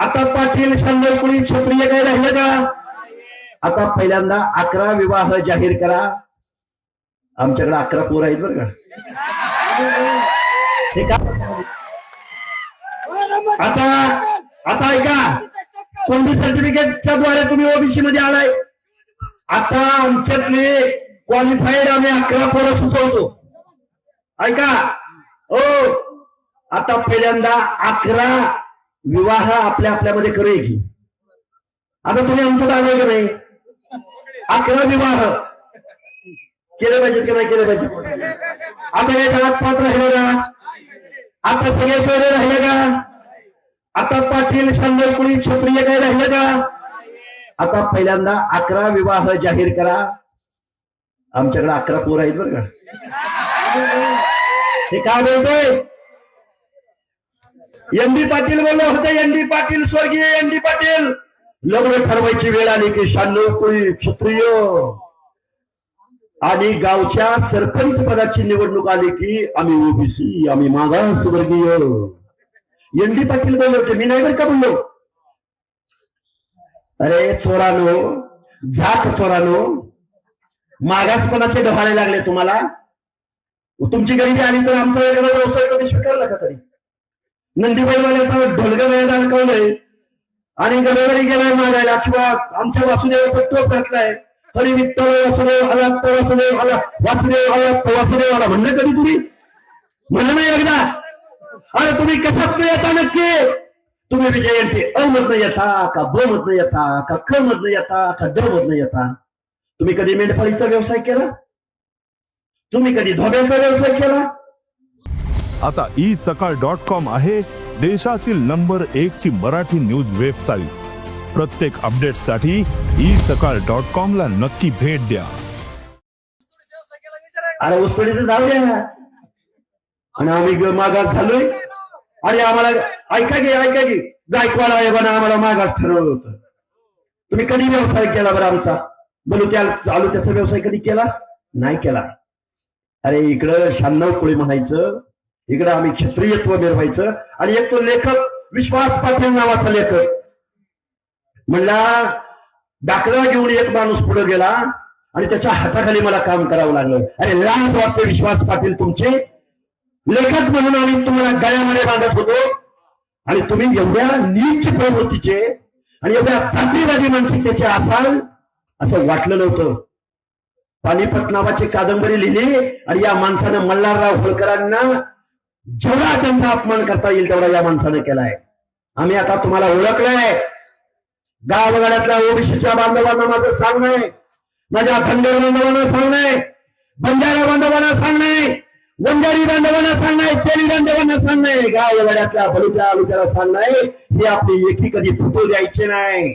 आता पाटील शंभर कोणी क्षत्रिय काय राहिलं का? आता पहिल्यांदा अकरा विवाह जाहीर करा. आमच्याकडे अकरा पोर आहेत बरं का. आता आता ऐका. कोणती सर्टिफिकेटच्या द्वारे तुम्ही ओबीसी मध्ये आलाय? आता आमच्यातले क्वालिफाईड आम्ही अकरा पोरं सुचवतो. ऐका. हो. आता पहिल्यांदा अकरा विवाह आपल्या आपल्यामध्ये करूया की. आता तुम्ही आमचं दावा की नाही? अकरा विवाह. केले पाहिजेत की नाही केले पाहिजे आता हे जगात पात्र राहिलं का? आता सगळे सगळे राहिले का? आता पाटील शंभर कुणी क्षत्रिय काय राहिलं का? आता पहिल्यांदा अकरा विवाह जाहीर करा. आमच्याकडे अकरा पोर आहेत बरं का. हे काय बोलतोय? एन डी पाटील बोलले होते एन डी पाटील स्वर्गीय एन डी पाटील. लग्न ठरवायची वेळ आली की शहाण्णव कोळी क्षत्रिय. आणि गावच्या सरपंच पदाची निवडणूक आली की आम्ही ओबीसी आम्ही मागासवर्गीय एन डी पाटील बोलले होते मी नाही बरं का बोललो? अरे चोरानो जात चोरानो मागासपणाचे डहाळे लागले तुम्हाला. तुमची गरीबी आली तर आमचा वेगळा व्यवसाय कधी स्वीकारला का तरी? नंदीबाईवाल्याचा ढोलगा वेळ अडकवलंय आणि गडबडी गेलाय मागायला किंवा आमच्या वासुदेवाचा टोप घातलाय. तरी विठ्ठल वासुदेव हलात वासुदेव अला वासुदेव हलात वासुदेव आला म्हणलं कधी तुम्ही म्हणलं नाही एकदा. अरे तुम्ही कशात येता नक्की? तुम्ही विजयांचे अ मधनं येता का ब मधनं येता का क मधनं येता का ड मधनं येता? तुम्ही कधी मेंढपाळीचा व्यवसाय केला? तुम्ही कधी धोब्याचा व्यवसाय केला? आता ई सकाळ डॉट कॉम आहे देशातील नंबर एक ची मराठी न्यूज वेबसाईट. प्रत्येक अपडेटसाठी ई सकाळ डॉट कॉम ला नक्की भेट द्या. अरे ऊसतोडीचं जाऊ द्या आणि आम्ही मागास झालोय. आणि आम्हाला ऐका की ऐका की. गायकवाड आयोगानं आम्हाला मागास ठरवलं होतं. तुम्ही कधी व्यवसाय केला बरं आमचा? बोलू त्या आलू त्याचा व्यवसाय कधी केला? नाही केला. अरे इकडं शहाण्णव कोळी म्हणायचं. इकडं आम्ही क्षत्रियत्व मिरवायचं आणि एक तो लेखक विश्वास पाटील नावाचा लेखक. म्हणला दाखला घेऊन एक माणूस पुढे गेला आणि त्याच्या हाताखाली मला काम करावं लागलं. अरे लाज वाटते विश्वास पाटील तुमचे. लेखक म्हणून आम्ही तुम्हाला गळ्यामध्ये बांधत होतो आणि तुम्ही एवढ्या नीच प्रवृत्तीचे आणि एवढ्या चाकरीवादी मानसिकतेचे असाल असं वाटलं नव्हतं. पानिपत नावाची कादंबरी लिहिली आणि या माणसानं मल्हारराव होळकरांना जेवढा त्यांचा अपमान करता येईल तेवढा या माणसानं केलाय. आम्ही आता तुम्हाला ओळखलंय. गावगाड्यातल्या ओबीसीच्या बांधवांना माझं सांगणं आहे माझ्या खंडेर बांधवांना सांगणं बंजारा बांधवांना सांगणं आहे वंजारी बांधवांना सांगणार तेली बांधवांना सांगणं गावगाड्यातल्या बलुच्या आलुच्याला सांगणार आहे आपली एकी कधी फुटू द्यायचे नाही.